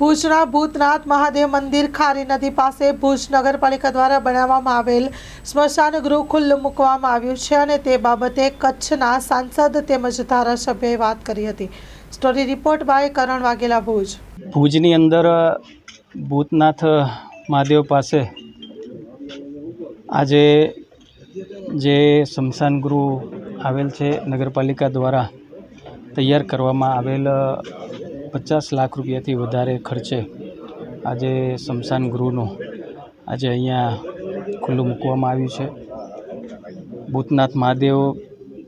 ભુજના ભૂતનાથ મહાદેવ મંદિર ખારી નદી પાસે ભુજ નગરપાલિકા દ્વારા બનાવવામાં આવેલ સ્મશાન ગૃહ ખુલ્લું મૂકવામાં આવ્યું છે અને તે બાબતે કચ્છના સાંસદ તેમજ ધારાસભ્યએ વાત કરી હતી. Story report by Karan Vaghela Bhuj. ભુજની અંદર ભૂતનાથ મહાદેવ પાસે આજે જે સ્મશાન ગૃહ આવેલ છે નગરપાલિકા દ્વારા તૈયાર કરવામાં આવેલ પચાસ લાખ રૂપિયાથી વધારે ખર્ચે આજે સ્મશાન ગૃહનું આજે અહીંયા ખુલ્લું મૂકવામાં આવ્યું છે. ભૂતનાથ મહાદેવ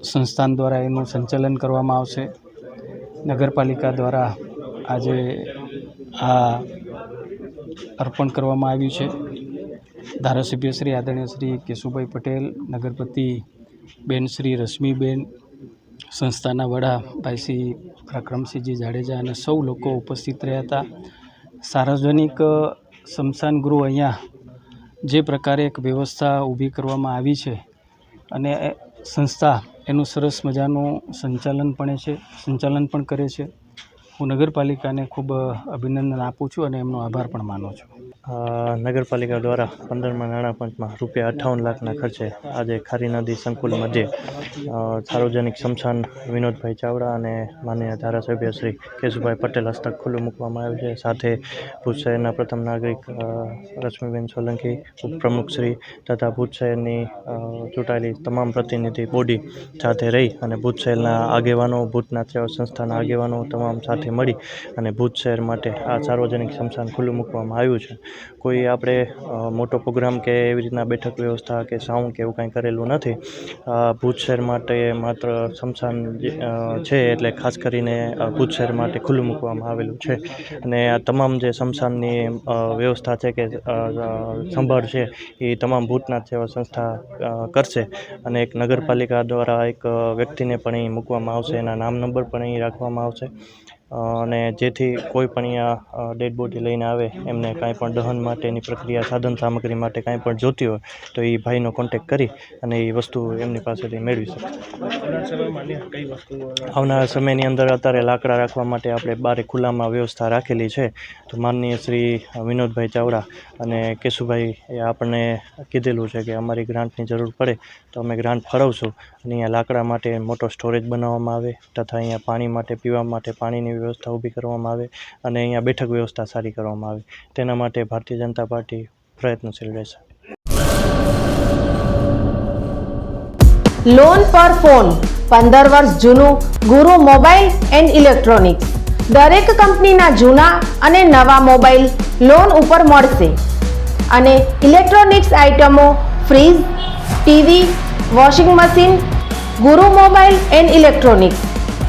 સંસ્થાન દ્વારા એનું સંચાલન કરવામાં આવશે. નગરપાલિકા દ્વારા આજે આ અર્પણ કરવામાં આવ્યું છે. ધારાસભ્ય શ્રી આદરણીય શ્રી કેશુભાઈ પટેલ, નગરપતિ બેન શ્રી રશ્મિબેન સંસ્થાના વડા ભાઈ શ્રી પરાક્રમસિંહજી જાડેજા અને સૌ લોકો ઉપસ્થિત રહ્યા હતા. સાર્વજનિક સ્મશાન ગૃહ અહીંયા જે પ્રકારે એક વ્યવસ્થા ઊભી કરવામાં આવી છે અને સંસ્થા એનું સરસ મજાનું સંચાલન પણ છે, સંચાલન પણ કરે છે. હું નગરપાલિકાને ખૂબ અભિનંદન આપું છું અને એમનો આભાર પણ માનું છું. નગરપાલિકા દ્વારા પંદરમાં નાણાપંચમાં રૂપિયા અઠ્ઠાવન લાખના ખર્ચે આજે ખારી નદી સંકુલ મધ્યે સાર્વજનિક સ્મશાન વિનોદભાઈ ચાવડા અને માનનીય ધારાસભ્ય શ્રી કેશુભાઈ પટેલ હસ્તક ખુલ્લું મૂકવામાં આવ્યું છે. સાથે ભુજ શહેરના પ્રથમ નાગરિક રશ્મિબેન સોલંકી, ઉપપ્રમુખ શ્રી તથા ભુજ શહેરની ચૂંટાયેલી તમામ પ્રતિનિધિ, બોડી સાથે રહી અને ભુજ શહેરના આગેવાનો ભૂતનાથ સેવા સંસ્થાના આગેવાનો તમામ સાથે મળી અને ભુજ શહેર માટે આ સાર્વજનિક સ્મશાન ખુલ્લું મૂકવામાં આવ્યું છે. કોઈ આપણે મોટો પ્રોગ્રામ કે એવી રીતના બેઠક વ્યવસ્થા કે સાઉન્ડ કે એવું કાંઈ કરેલું નથી. ભુજ શહેર માટે માત્ર સ્મશાન છે એટલે ખાસ કરીને ભુજ શહેર માટે ખુલ્લું મૂકવામાં આવેલું છે. અને આ તમામ જે સ્મશાનની વ્યવસ્થા છે કે સંભાળ છે, એ તમામ ભૂતનાથ સેવા સંસ્થા કરશે. અને એક નગરપાલિકા દ્વારા એક વ્યક્તિને પણ અહીં મૂકવામાં આવશે. એના નામ નંબર પણ અહીં રાખવામાં આવશે. અને જેથી કોઈ પણ અહીંયા ડેડ બોડી લઈને આવે, એમને કાંઈ પણ દહન માટેની પ્રક્રિયા, સાધન સામગ્રી માટે કાંઈ પણ જોતી હોય, તો એ ભાઈનો કોન્ટેક કરી અને એ વસ્તુ એમની પાસેથી મેળવી શકે. આવનારા સમયની અંદર અત્યારે લાકડા રાખવા માટે આપણે બારે ખુલ્લામાં વ્યવસ્થા રાખેલી છે. તો માનનીય શ્રી વિનોદભાઈ ચાવડા અને કેશુભાઈ એ આપણને કીધેલું છે કે અમારી ગ્રાન્ટની જરૂર પડે, તો અમે ગ્રાન્ટ ફાળવશું. અને અહીંયા લાકડા માટે મોટો સ્ટોરેજ બનાવવામાં આવે, તથા અહીંયા પાણી માટે, પીવા માટે પાણીની વ્યવસ્થા ઊભી કરવામાં આવે અને અહીંયા બેઠક વ્યવસ્થા સારી કરવામાં આવે. તેના માટે ભારતીય જનતા પાર્ટી પ્રયત્નશીલ રહેશે. લોન પર ફોન પંદર વર્ષ જૂનું, ગુરુ મોબાઈલ એન્ડ ઇલેક્ટ્રોનિક્સ. દરેક કંપનીના જૂના અને નવા મોબાઈલ લોન ઉપર મળશે. અને ઇલેક્ટ્રોનિક્સ આઇટમો fridge, TV, washing machine, Guru mobile and electronics.